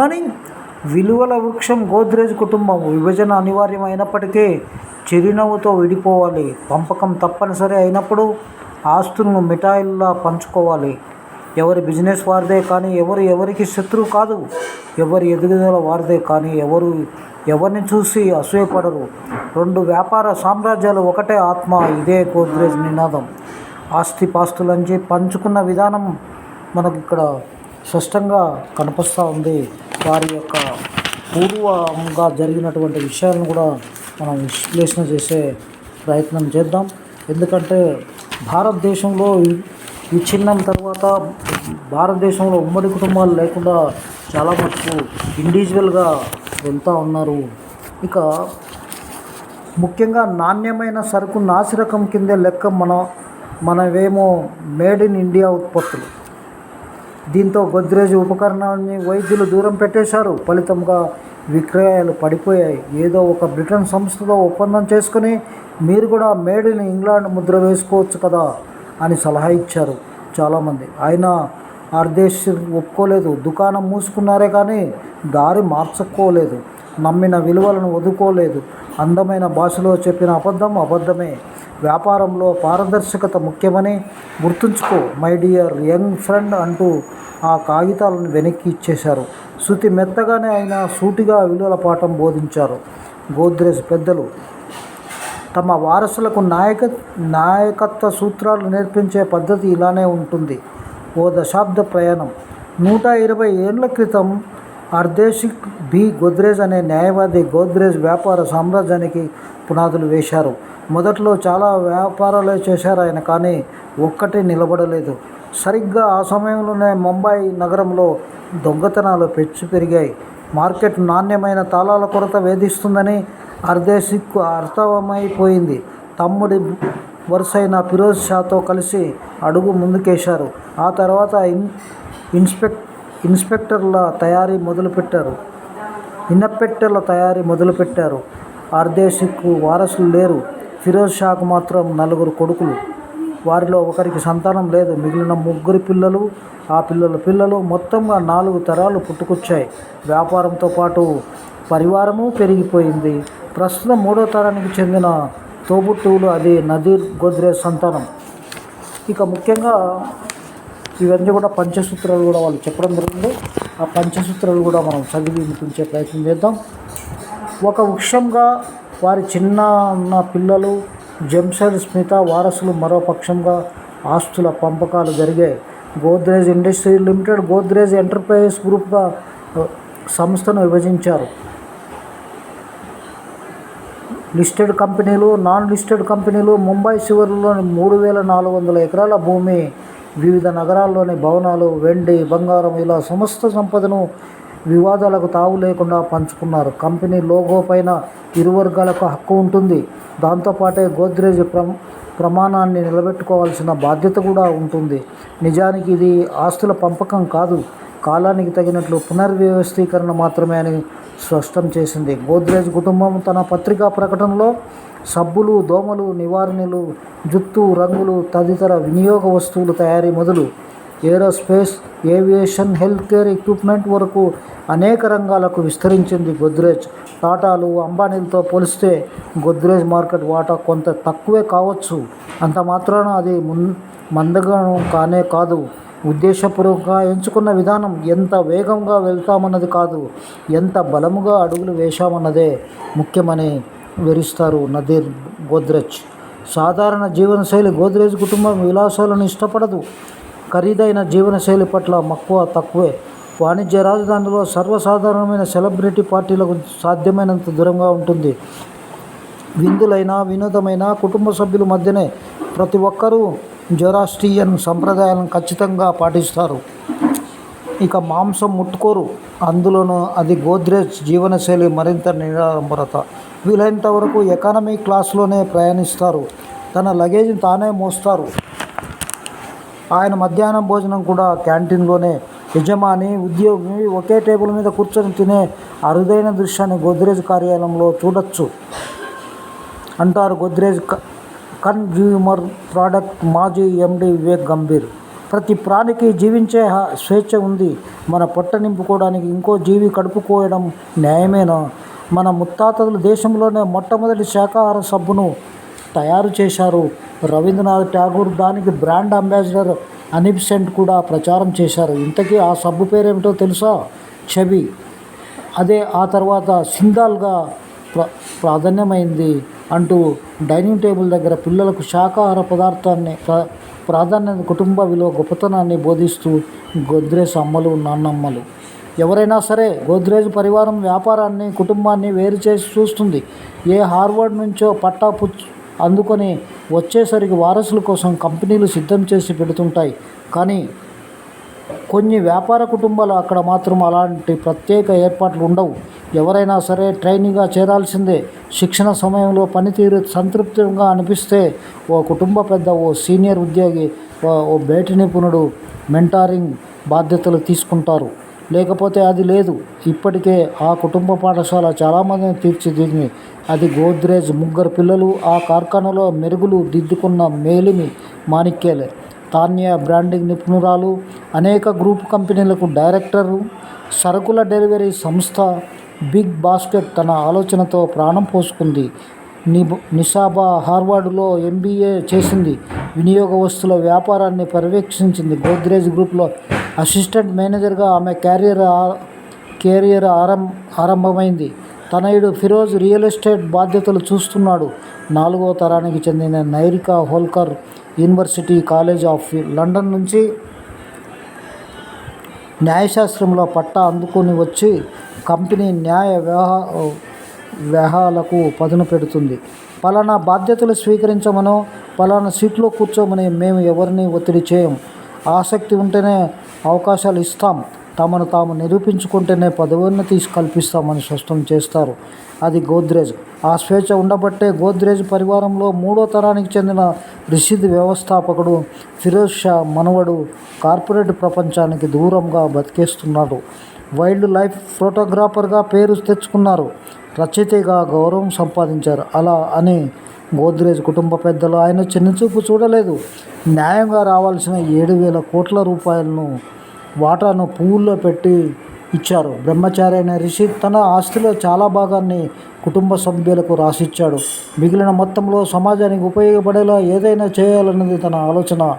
కానీ విలువల వృక్షం గోద్రేజ్ కుటుంబం విభజన అనివార్యమైనప్పటికీ చిరునవ్వుతో విడిపోవాలి. పంపకం తప్పనిసరి అయినప్పుడు ఆస్తులను మిఠాయిల్లా పంచుకోవాలి. ఎవరి బిజినెస్ వారిదే కానీ ఎవరు ఎవరికి శత్రువు కాదు. ఎవరి ఎదుగుదల వారిదే కానీ ఎవరు ఎవరిని చూసి అసూయపడరు. రెండు వ్యాపార సామ్రాజ్యాలు ఒకటే ఆత్మ ఇదే గోద్రేజ్ నినాదం. ఆస్తి పాస్తులంచి పంచుకున్న విధానం మనకు ఇక్కడ స్పష్టంగా కనిపిస్తూ ఉంది. వారి యొక్క పూర్వంగా జరిగినటువంటి విషయాలను కూడా మనం విశ్లేషణ చేసే ప్రయత్నం చేద్దాం. ఎందుకంటే భారతదేశంలో విచ్ఛిన్నం తర్వాత భారతదేశంలో ఉమ్మడి కుటుంబాలు లేకుండా చాలా మటుకు ఇండివిజువల్గా వెళ్తూ ఉన్నారు. ఇక ముఖ్యంగా నాణ్యమైన సరుకు నాసిరకం కిందే లెక్క మన మనవేమో మేడ్ ఇన్ ఇండియా ఉత్పత్తులు. దీంతో గోద్రేజ్ ఉపకరణాన్ని వైద్యులు దూరం పెట్టేశారు. ఫలితంగా విక్రయాలు పడిపోయాయి. ఏదో ఒక బ్రిటన్ సంస్థతో ఒప్పందం చేసుకుని మీరు కూడా మేడ్ ఇన్ ఇంగ్లాండ్ ముద్ర వేసుకోవచ్చు కదా అని సలహా ఇచ్చారు చాలామంది. అయినా ఆర్దేశ్ ఒప్పుకోలేదు. దుకాణం మూసుకున్నారే కానీ దారి మార్చుకోలేదు. నమ్మిన విలువలను వదుకోలేదు అందమైన భాషలో చెప్పిన అబద్ధం అబద్ధమే. వ్యాపారంలో పారదర్శకత ముఖ్యమని గుర్తుంచుకో మై డియర్ యంగ్ ఫ్రెండ్ అంటూ ఆ కాగితాలను వెనక్కి ఇచ్చేశారు. శృతి మెత్తగానే అయినా సూటిగా విలువల పాఠం బోధించారు. గోద్రేజ్ పెద్దలు తమ వారసులకు నాయక నాయకత్వ సూత్రాలు నేర్పించే పద్ధతి ఇలానే ఉంటుంది. ఓ దశాబ్ద ప్రయాణం. నూట ఇరవై ఏళ్ళ క్రితం అర్దేశిక్ బి గోద్రేజ్ అనే న్యాయవాది గోద్రేజ్ వ్యాపార సామ్రాజ్యానికి పునాదులు వేశారు. మొదట్లో చాలా వ్యాపారాలే చేశారు ఆయన కానీ ఒక్కటి నిలబడలేదు. సరిగ్గా ఆ సమయంలోనే ముంబై నగరంలో దొంగతనాలు పెచ్చు పెరిగాయి. మార్కెట్ నాణ్యమైన తాళాల కొరత వేధిస్తుందని అర్దేశిక్కు అర్థమైపోయింది. తమ్ముడి వరుసైన ఫిరోజ్ షాతో కలిసి అడుగు ముందుకేశారు. ఆ తర్వాత ఇన్ ఇన్స్పెక్ట్ ఇన్స్పెక్టర్ల తయారీ మొదలుపెట్టారు. ఇన్స్పెక్టర్ల తయారీ మొదలుపెట్టారు. ఆర్దేశిక్కు వారసులు లేరు. ఫిరోజ్ షాకు మాత్రం నలుగురు కొడుకులు. వారిలో ఒకరికి సంతానం లేదు. మిగిలిన ముగ్గురు పిల్లలు ఆ పిల్లల పిల్లలు మొత్తంగా నాలుగు తరాలు పుట్టుకొచ్చాయి. వ్యాపారంతో పాటు పరివారము పెరిగిపోయింది. ప్రస్తుతం మూడో తరానికి చెందిన తోబుట్టువులు అది నదీర్ గోద్రేజ్ సంతానం. ఇక ముఖ్యంగా ఇవన్నీ కూడా పంచసూత్రాలు కూడా వాళ్ళు చెప్పడం జరిగింది. ఆ పంచసూత్రాలు కూడా మనం చదివి వినిపించే ప్రయత్నం చేద్దాం. ఒక వృక్షంగా వారి చిన్న ఉన్న పిల్లలు జంసర్ స్మిత వారసులు మరో పక్షంగా ఆస్తుల పంపకాలు జరిగే Godrej industry limited Godrej enterprises గ్రూప్గా సంస్థను విభజించారు. లిస్టెడ్ కంపెనీలు నాన్ లిస్టెడ్ కంపెనీలు ముంబై శివర్లోని మూడు వేల నాలుగు వందల ఎకరాల భూమి వివిధ నగరాల్లోని భవనాలు వెండి బంగారం ఇలా సమస్త సంపదను వివాదాలకు తావు లేకుండా పంచుకున్నారు. కంపెనీ లోగో పైన ఇరు వర్గాలకు హక్కు ఉంటుంది. దాంతోపాటే గోద్రేజ్ ప్ర ప్రమాణాన్ని నిలబెట్టుకోవాల్సిన బాధ్యత కూడా ఉంటుంది. నిజానికి ఇది ఆస్తుల పంపకం కాదు. కాలానికి తగినట్లు పునర్వ్యవస్థీకరణ మాత్రమే అని స్పష్టం చేసింది. గోద్రేజ్ కుటుంబం తన పత్రికా ప్రకటనలో సబ్బులు దోమలు నివారణలు జుత్తు రంగులు తదితర వినియోగ వస్తువుల తయారీ మొదలు aerospace aviation health care equipment వరకు అనేక రంగాలకు విస్తరించింది గోద్రేజ్. టాటాలు అంబానీలతో పోలిస్తే గోద్రేజ్ మార్కెట్ వాటా కొంత తక్కువే కావచ్చు. అంత మాత్రాన అది మున్ మందగం కానే కాదు. ఉద్దేశపూర్వకంగా ఎంచుకున్న విధానం ఎంత వేగంగా వెళ్తామన్నది కాదు. ఎంత బలముగా అడుగులు వేశామన్నదే ముఖ్యమని వివరిస్తారు. నదేర్ గోద్రేజ్. సాధారణ జీవనశైలి గోద్రేజ్ కుటుంబం విలాసాలను ఇష్టపడదు. ఖరీదైన జీవనశైలి పట్ల మక్కువ తక్కువే. వాణిజ్య రాజధానిలో సర్వసాధారణమైన సెలబ్రిటీ పార్టీలకు సాధ్యమైనంత దూరంగా ఉంటుంది. విందులైన వినోదమైన కుటుంబ సభ్యుల మధ్యనే ప్రతి ఒక్కరూ జొరాస్ట్రియన్ సంప్రదాయాలను ఖచ్చితంగా పాటిస్తారు. ఇక మాంసం ముట్టుకోరు. అందులోనూ అది గోద్రేజ్ జీవనశైలి మరింత నిరాడంబరత. వీలైనంత వరకు ఎకానమీ క్లాస్లోనే ప్రయాణిస్తారు. తన లగేజ్ని తానే మోస్తారు. ఆయన మధ్యాహ్నం భోజనం కూడా క్యాంటీన్లోనే. యజమాని ఉద్యోగి ఒకే టేబుల్ మీద కూర్చొని తినే అరుదైన దృశ్యాన్ని గోద్రేజ్ కార్యాలయంలో చూడొచ్చు. అంటారు గోద్రేజ్ కన్జ్యూమర్ ప్రోడక్ట్ మాజీ ఎండి వివేక్ గంభీర్. ప్రతి ప్రాణికి జీవించే స్వేచ్ఛ ఉంది. మన పొట్ట నింపుకోవడానికి ఇంకో జీవి కడుపుకోవడం న్యాయమేనా? మన ముత్తాతలు దేశంలోనే మొట్టమొదటి శాకాహార సబ్బును తయారు చేశారు. రవీంద్రనాథ్ ఠాగూర్ దానికి బ్రాండ్ అంబాసిడర్ అనిబ్సెంట్ కూడా ప్రచారం చేశారు. ఇంతకీ ఆ సబ్బు పేరేమిటో తెలుసా? చెవి. అదే ఆ తర్వాత సింధాల్గా ప్ర ప్రాధాన్యమైంది అంటూ డైనింగ్ టేబుల్ దగ్గర పిల్లలకు శాకాహార పదార్థాన్ని ప్ర ప్రాధాన్యత కుటుంబ విలువ గొప్పతనాన్ని బోధిస్తూ గొద్రెస్ అమ్మలు నాన్నమ్మలు ఎవరైనా సరే గోద్రేజ్ పరివారం వ్యాపారాన్ని కుటుంబాన్ని వేరు చేసి చూస్తుంది. ఏ హార్వర్డ్ నుంచో పట్టా పుచ్చు అందుకొని వచ్చేసరికి వారసుల కోసం కంపెనీలు సిద్ధం చేసి పెడుతుంటాయి. కానీ కొన్ని వ్యాపార కుటుంబాలు అక్కడ మాత్రం అలాంటి ప్రత్యేక ఏర్పాట్లు ఉండవు. ఎవరైనా సరే ట్రైనీగా చేరాల్సిందే. శిక్షణ సమయంలో పనితీరు సంతృప్తిగా అనిపిస్తే ఓ కుటుంబ పెద్ద ఓ సీనియర్ ఉద్యోగి ఓ బేటి నిపుణుడు మెంటారింగ్ బాధ్యతలు తీసుకుంటారు. లేకపోతే అది లేదు. ఇప్పటికే ఆ కుటుంబ పాఠశాల చాలామందిని తీర్చిదిద్దింది. అది గోద్రేజ్ ముగ్గురు పిల్లలు ఆ కార్ఖానలో మెరుగులు దిద్దుకున్న మేలిమి మాణిక్యాలే. తాన్య బ్రాండింగ్ నిపుణురాలు అనేక గ్రూప్ కంపెనీలకు డైరెక్టరు సరుకుల డెలివరీ సంస్థ బిగ్ బాస్కెట్ తన ఆలోచనతో ప్రాణం పోసుకుంది. నిబ్ నిషాబా హార్వర్డ్లో ఎంబీఏ చేసింది. వినియోగ వస్తువుల వ్యాపారాన్ని పర్యవేక్షించింది. గోద్రేజ్ గ్రూప్లో అసిస్టెంట్ మేనేజర్గా ఆమె క్యారియర్ ఆ- కెరియర్ ఆరం ఆరంభమైంది. తనయుడు ఫిరోజ్ రియల్ ఎస్టేట్ బాధ్యతలు చూస్తున్నాడు. నాలుగో తరానికి చెందిన Nyrika Holkar university college of London నుంచి న్యాయశాస్త్రంలో పట్టా అందుకొని వచ్చి కంపెనీ న్యాయ వ్యవహా వ్యవహారాలకు పదును పెడుతుంది. పలానా బాధ్యతలు స్వీకరించమనో పలానా సీట్లో కూర్చోమని మేము ఎవరిని ఒత్తిడి చేయం. ఆసక్తి ఉంటేనే అవకాశాలు ఇస్తాం. తమను తాము నిరూపించుకుంటేనే పదవోన్నతి కల్పిస్తామని స్పష్టం చేస్తారు. అది గోద్రేజ్. ఆ స్వేచ్ఛ ఉండబట్టే గోద్రేజ్ పరివారంలో మూడో తరానికి చెందిన రిషిద్ వ్యవస్థాపకుడు ఫిరోజ్ షా మనవడు కార్పొరేట్ ప్రపంచానికి దూరంగా బతికేస్తున్నాడు. వైల్డ్ లైఫ్ ఫోటోగ్రాఫర్గా పేరు తెచ్చుకున్నారు. రచయితగా గౌరవం సంపాదించారు. అలా అని గోద్రేజ్ కుటుంబ పెద్దలు ఆయన చిన్నచూపు చూడలేదు. న్యాయంగా రావాల్సిన ఏడు వేల కోట్ల రూపాయలను వాటాను పువ్వుల్లో పెట్టి ఇచ్చారు. బ్రహ్మచారి అయిన రిషి తన ఆస్తిలో చాలా భాగాన్ని కుటుంబ సభ్యులకు రాసిచ్చాడు. మిగిలిన మొత్తంలో సమాజానికి ఉపయోగపడేలా ఏదైనా చేయాలన్నది తన ఆలోచన.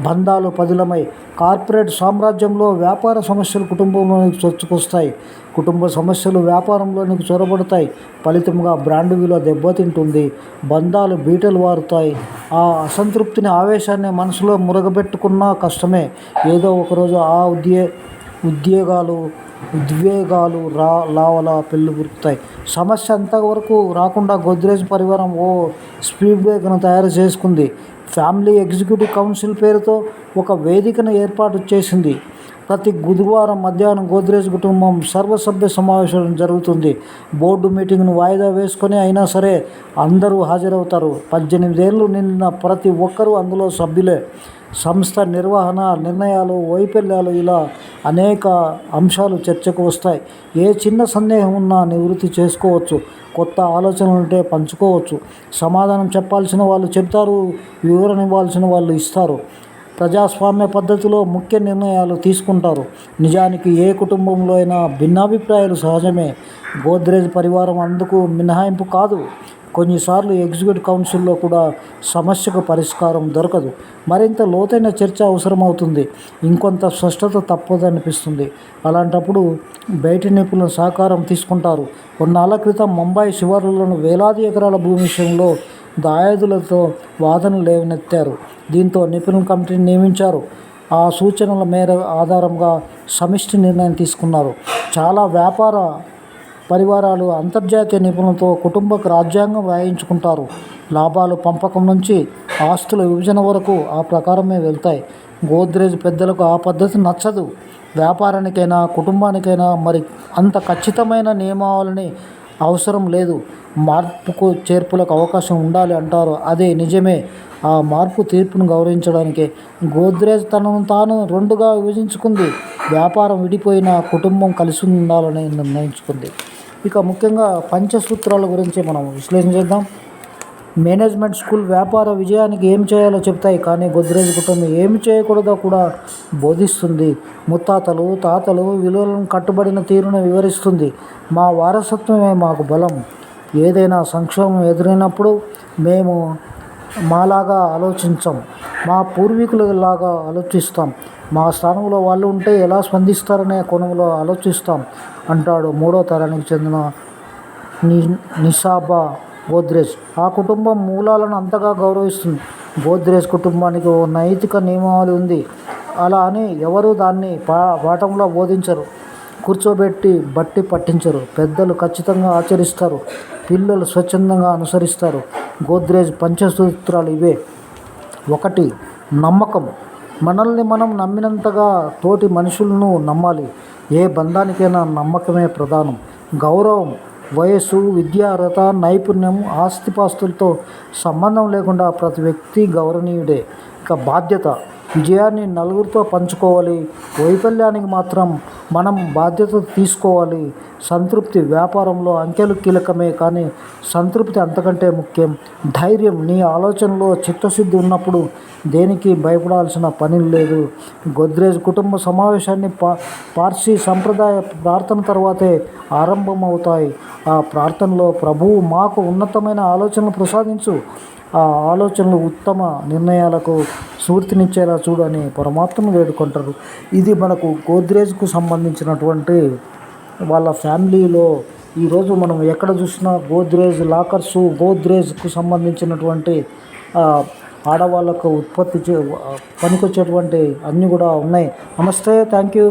బంధాలు పదిలమై కార్పొరేట్ సామ్రాజ్యంలో వ్యాపార సమస్యలు కుటుంబంలోనికి చొచ్చుకొస్తాయి. కుటుంబ సమస్యలు వ్యాపారంలోనికి చొరబడతాయి. ఫలితంగా బ్రాండ్ విలువ దెబ్బతింటుంది. బంధాలు బీటలు వారుతాయి. ఆ అసంతృప్తిని ఆవేశాన్ని మనసులో మురగబెట్టుకున్నా కష్టమే. ఏదో ఒకరోజు ఆ ఉద్యే ఉద్యోగాలు ఉద్వేగాలు రా లావలా పెళ్ళి పురుకుతాయి సమస్య అంతవరకు రాకుండా గోద్రేజ్ పరివారం ఓ స్పీడ్ బ్రేక్ను తయారు చేసుకుంది. ఫ్యామిలీ ఎగ్జిక్యూటివ్ కౌన్సిల్ పేరుతో ఒక వేదికను ఏర్పాటు చేసింది. ప్రతి బుధవారం మధ్యాహ్నం గోద్రేజ్ కుటుంబం సర్వసభ్య సమావేశం జరుగుతుంది. బోర్డు మీటింగ్ను వాయిదా వేసుకొని అయినా సరే అందరూ హాజరవుతారు. పద్దెనిమిదేళ్ళు నిండిన ప్రతి ఒక్కరూ అందులో సభ్యులే. సంస్థ నిర్వహణ నిర్ణయాలు వైఫల్యాలు ఇలా అనేక అంశాలు చర్చకు వస్తాయి. ఏ చిన్న సందేహం ఉన్నా నివృత్తి చేసుకోవచ్చు. కొత్త ఆలోచనలు ఉంటే పంచుకోవచ్చు. సమాధానం చెప్పాల్సిన వాళ్ళు చెప్తారు వివరణ ఇవ్వాల్సిన వాళ్ళు ఇస్తారు. ప్రజాస్వామ్య పద్ధతిలో ముఖ్య నిర్ణయాలు తీసుకుంటారు. నిజానికి ఏ కుటుంబంలో అయినా భిన్నాభిప్రాయాలు సహజమే. గోద్రేజ్ పరివారం అందుకు మినహాయింపు కాదు. కొన్నిసార్లు ఎగ్జిక్యూటివ్ కౌన్సిల్లో కూడా సమస్యకు పరిష్కారం దొరకదు. మరింత లోతైన చర్చ అవసరమవుతుంది. ఇంకొంత స్పష్టత తప్పదనిపిస్తుంది. అలాంటప్పుడు బయటి నిపుణుల సహకారం తీసుకుంటారు. కొన్నాళ్ళ క్రితం ముంబై శివారులను వేలాది ఎకరాల భూమి విషయంలో దాయాదులతో వాదనలు లేవనెత్తారు. దీంతో నిపుణుల కమిటీని నియమించారు. ఆ సూచనల మేర ఆధారంగా సమిష్టి నిర్ణయం తీసుకున్నారు. చాలా వ్యాపార పరివారాలు అంతర్జాతీయ నిపుణులతో కుటుంబ రాజ్యాంగం వ్రాయించుకుంటారు లాభాలు పంపకం నుంచి ఆస్తుల విభజన వరకు ఆ ప్రకారమే వెళ్తాయి. గోద్రేజ్ పెద్దలకు ఆ పద్ధతి నచ్చదు. వ్యాపారానికైనా కుటుంబానికైనా మరి అంత ఖచ్చితమైన నియమావళిని అవసరం లేదు. మార్పుకు చేర్పులకు అవకాశం ఉండాలి అంటారు. అదే నిజమే. ఆ మార్పు తీర్పును గౌరవించడానికి. గోద్రేజ్ తనను తాను రెండుగా విభజించుకుంది. వ్యాపారం విడిపోయిన కుటుంబం కలిసి ఉండాలని నిర్ణయించుకుంది. ఇక ముఖ్యంగా పంచసూత్రాల గురించి మనం విశ్లేషణ చేద్దాం. మేనేజ్మెంట్ స్కూల్ వ్యాపార విజయానికి ఏం చేయాలో చెప్తాయి కానీ గోద్రేజ్ కుటుంబం ఏమి చేయకూడదో కూడా బోధిస్తుంది. ముత్తాతలు తాతలు విలువలను కట్టుబడిన తీరును వివరిస్తుంది. మా వారసత్వమే మాకు బలం. ఏదైనా సంక్షోభం ఎదురైనప్పుడు మేము మాలాగా ఆలోచించం. మా పూర్వీకులలాగా ఆలోచిస్తాం. మా స్థానంలో వాళ్ళు ఉంటే ఎలా స్పందిస్తారనే కోణంలో ఆలోచిస్తాం అంటాడు మూడో తరానికి చెందిన ని నిషాబా గోద్రేజ్. ఆ కుటుంబం మూలాలను అంతగా గౌరవిస్తుంది. గోద్రేజ్ కుటుంబానికి ఓ నైతిక నియమావళి ఉంది. అలా అని ఎవరు దాన్ని పా పాఠంలో బోధించరు. కూర్చోబెట్టి బట్టి పట్టించరు. పెద్దలు ఖచ్చితంగా ఆచరిస్తారు. పిల్లలు స్వచ్ఛందంగా అనుసరిస్తారు. గోద్రేజ్ పంచసూత్రాలు ఇవే. ఒకటి నమ్మకం. మనల్ని మనం నమ్మినంతగా తోటి మనుషులను నమ్మాలి. ఏ బంధానికైనా నమ్మకమే ప్రధానం. గౌరవం వయస్సు విద్యార్హత నైపుణ్యం ఆస్తిపాస్తులతో సంబంధం లేకుండా ప్రతి వ్యక్తి గౌరవనీయుడే. ఇక బాధ్యత. విజయాన్ని నలుగురితో పంచుకోవాలి. వైఫల్యానికి మాత్రం మనం బాధ్యత తీసుకోవాలి. సంతృప్తి వ్యాపారంలో అంకెలు కీలకమే కానీ సంతృప్తి అంతకంటే ముఖ్యం. ధైర్యం నీ ఆలోచనలో చిత్తశుద్ధి ఉన్నప్పుడు దేనికి భయపడాల్సిన పని లేదు. గోద్రేజ్ కుటుంబ సమావేశాన్ని పా పార్సీ సంప్రదాయ ప్రార్థన తర్వాతే ఆరంభమవుతాయి. ఆ ప్రార్థనలో ప్రభువు మాకు ఉన్నతమైన ఆలోచనలు ప్రసాదించు. ఆ ఆలోచనలు ఉత్తమ నిర్ణయాలకు స్ఫూర్తినిచ్చేలా చూడని పరమాత్మను వేడుకుంటారు. ఇది మనకు గోద్రేజ్కు సంబంధించినటువంటి వాళ్ళ ఫ్యామిలీలో ఈరోజు మనం ఎక్కడ చూసినా గోద్రేజ్ లాకర్సు గోద్రేజ్కు సంబంధించినటువంటి ఆడవాళ్ళకు ఉత్పత్తి చే పనికొచ్చేటువంటి అన్నీ కూడా ఉన్నాయి. నమస్తే థ్యాంక్ యూ